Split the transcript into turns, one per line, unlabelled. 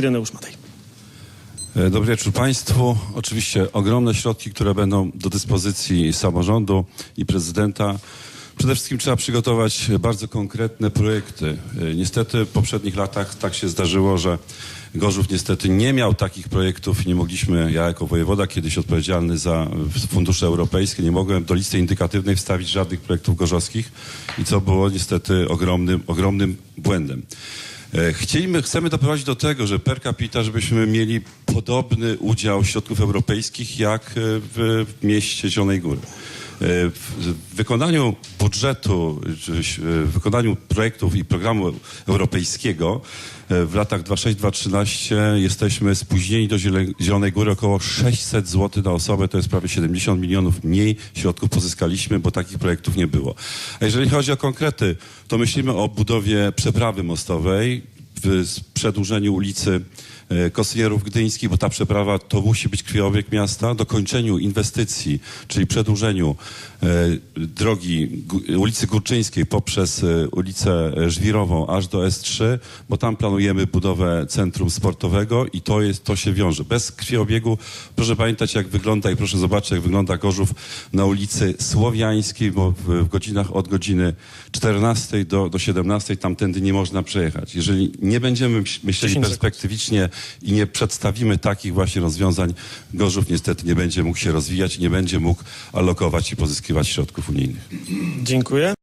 Ireneusz Matej.
E, Dobry wieczór Państwu. Oczywiście ogromne środki, które będą do dyspozycji samorządu i prezydenta. Przede wszystkim trzeba przygotować bardzo konkretne projekty. E, Niestety w poprzednich latach tak się zdarzyło, że Gorzów niestety nie miał takich projektów i nie mogliśmy, ja jako wojewoda kiedyś odpowiedzialny za fundusze europejskie, nie mogłem do listy indykatywnej wstawić żadnych projektów gorzowskich i co było niestety ogromnym, ogromnym błędem. E, Chcieliśmy, chcemy doprowadzić do tego, że per capita, żebyśmy mieli podobny udział środków europejskich jak e, w, w mieście Zielonej Góry. E, W wykonaniu budżetu, czy w wykonaniu projektów i programu europejskiego e, w latach 2006-2013 jesteśmy spóźnieni do Zielonej Góry około 600 zł na osobę, to jest prawie 70 milionów mniej środków pozyskaliśmy, bo takich projektów nie było. A jeżeli chodzi o konkrety, to myślimy o budowie przeprawy mostowej, w przedłużeniu ulicy e, Kosynierów Gdyńskich, bo ta przeprawa to musi być krwiobieg miasta, dokończeniu inwestycji, czyli przedłużeniu e, drogi ulicy Górczyńskiej poprzez e, ulicę Żwirową aż do S3, bo tam planujemy budowę centrum sportowego i to jest, to się wiąże. Bez krwiobiegu, proszę pamiętać jak wygląda i proszę zobaczyć jak wygląda Gorzów na ulicy Słowiańskiej, bo w, w godzinach od godziny 14 do, do 17 tamtędy nie można przejechać. Jeżeli nie będziemy myśl- myśleli
10 sekund.
perspektywicznie i nie przedstawimy takich właśnie rozwiązań, Gorzów niestety nie będzie mógł się rozwijać nie będzie mógł alokować i pozyskiwać środków unijnych.
Dziękuję.